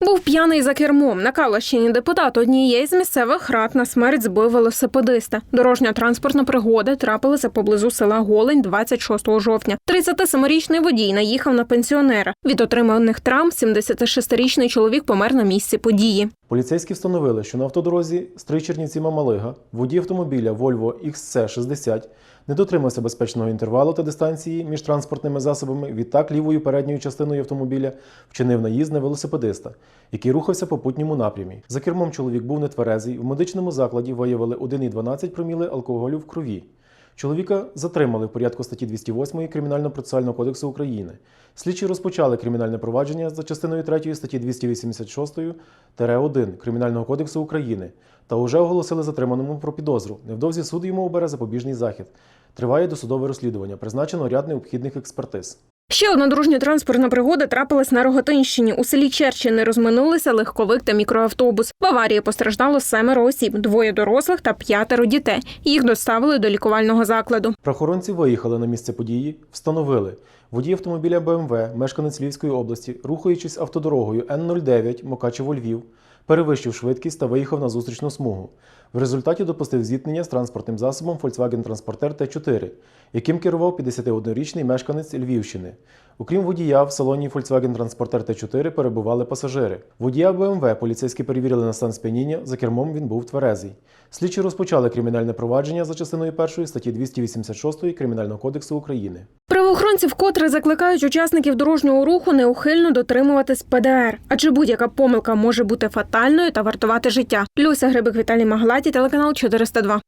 Був п'яний за кермом. На Калащині депутат однієї з місцевих рад на смерть збив велосипедиста. Дорожня транспортна пригода трапилася поблизу села Голень 26 жовтня. 37-річний водій наїхав на пенсіонера. Від отриманих травм 76-річний чоловік помер на місці події. Поліцейські встановили, що на автодорозі Стрий Мамалига водій автомобіля Volvo XC60 не дотримався безпечного інтервалу та дистанції між транспортними засобами. Відтак лівою передньою частиною автомобіля вчинив наїзд на велосипедиста, який рухався по путньому напрямі. За кермом чоловік був нетверезий. В медичному закладі виявили 1,12 проміли алкоголю в крові. Чоловіка затримали в порядку статті 208 Кримінально-процесуального кодексу України. Слідчі розпочали кримінальне провадження за частиною 3 статті 286-1 Кримінального кодексу України та уже оголосили затриманому про підозру. Невдовзі суд йому обере запобіжний захід. Триває досудове розслідування. Призначено ряд необхідних експертиз. Ще одна дружня транспортна пригода трапилась на Роготинщині. У селі Черчини розминулися легковик та мікроавтобус. В аварії постраждало семеро осіб, двоє дорослих та п'ятеро дітей. Їх доставили до лікувального закладу. Правоохоронці виїхали на місце події, встановили. Водій автомобіля БМВ, мешканець Львівської області, рухаючись автодорогою Н-09 Мукачево-Львів, перевищив швидкість та виїхав на зустрічну смугу. В результаті допустив зіткнення з транспортним засобом Volkswagen Transporter Т4, яким керував 51-річний мешканець Львівщини. Окрім водія, в салоні Volkswagen Transporter Т4 перебували пасажири. Водія БМВ поліцейські перевірили на стан сп'яніння, за кермом він був тверезий. Слідчі розпочали кримінальне провадження за частиною 1 статті 286 Кримінального кодексу України. Правоохоронці вкотре закликають учасників дорожнього руху неухильно дотримуватись ПДР, адже будь-яка помилка може бути фатальною та вартувати життя. Люся Грибик Віталій Маглаті, телеканал 402.